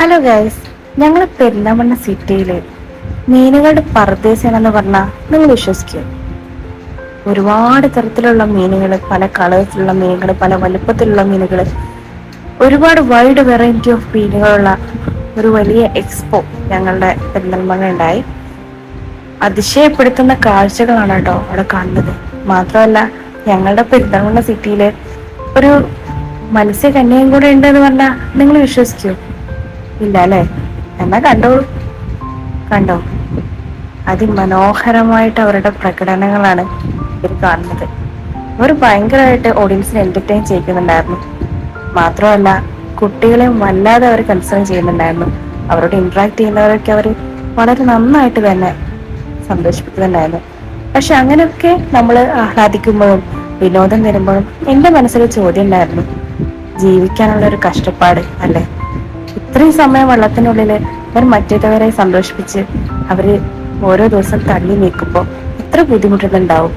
Hello guys ഞങ്ങൾ പെരിന്തമണ്ണ സിറ്റിയിലെ മീനുകളുടെ പറദേശനെന്ന് പറഞ്ഞാൽ നിങ്ങൾ വിശ്വസിക്കും. ഒരുപാട് തരത്തിലുള്ള മീനുകൾ പല കളേഴ്സിലുള്ള മീനുകൾ പല വലുപ്പത്തിലുള്ള മീനുകൾ ഒരുപാട് വൈഡ് വെറൈറ്റി ഓഫ് മീനുകളുള്ള ഒരു വലിയ എക്സ്പോ ഞങ്ങളുടെ പെരിന്തൽമണ്ണ ഉണ്ടായി. അതിശയപ്പെടുത്തുന്ന കാഴ്ചകളാണ് കേട്ടോ അവിടെ കാണുന്നത്. മാത്രമല്ല ഞങ്ങളുടെ പെരിന്തൽമണ്ണ സിറ്റിയിൽ ഒരു മത്സ്യകന്യയും കൂടെ ഉണ്ടെന്ന് പറഞ്ഞാൽ നിങ്ങൾ വിശ്വസിക്കൂ. ഇല്ല അല്ലേ എന്നാ കണ്ടോളൂ. കണ്ടോ? അതിമനോഹരമായിട്ട് അവരുടെ പ്രകടനങ്ങളാണ് ഇവർ കാണുന്നത്. അവർ ഭയങ്കരമായിട്ട് ഓഡിയൻസിനെ എന്റർടൈൻ ചെയ്യിക്കുന്നുണ്ടായിരുന്നു മാത്രമല്ല കുട്ടികളെ വല്ലാതെ അവർ കൺസേൺ ചെയ്യുന്നുണ്ടായിരുന്നു. അവരോട് ഇന്ററാക്ട് ചെയ്യുന്നവരൊക്കെ അവർ വളരെ നന്നായിട്ട് തന്നെ സന്തോഷിപ്പിക്കുന്നുണ്ടായിരുന്നു. പക്ഷെ അങ്ങനെയൊക്കെ നമ്മൾ ആഹ്ലാദിക്കുമ്പോഴും വിനോദം തരുമ്പോഴും എന്റെ മനസ്സിൽ ചോദ്യം ഉണ്ടായിരുന്നു. ജീവിക്കാനുള്ള ഒരു കഷ്ടപ്പാട് അല്ലേ? ഇത്രയും സമയം വെള്ളത്തിനുള്ളിൽ അവർ മറ്റേതവരെ സന്തോഷിപ്പിച്ച് അവർ ഓരോ ദിവസം തള്ളി നീക്കുമ്പോൾ എത്ര ബുദ്ധിമുട്ടുന്നുണ്ടാവും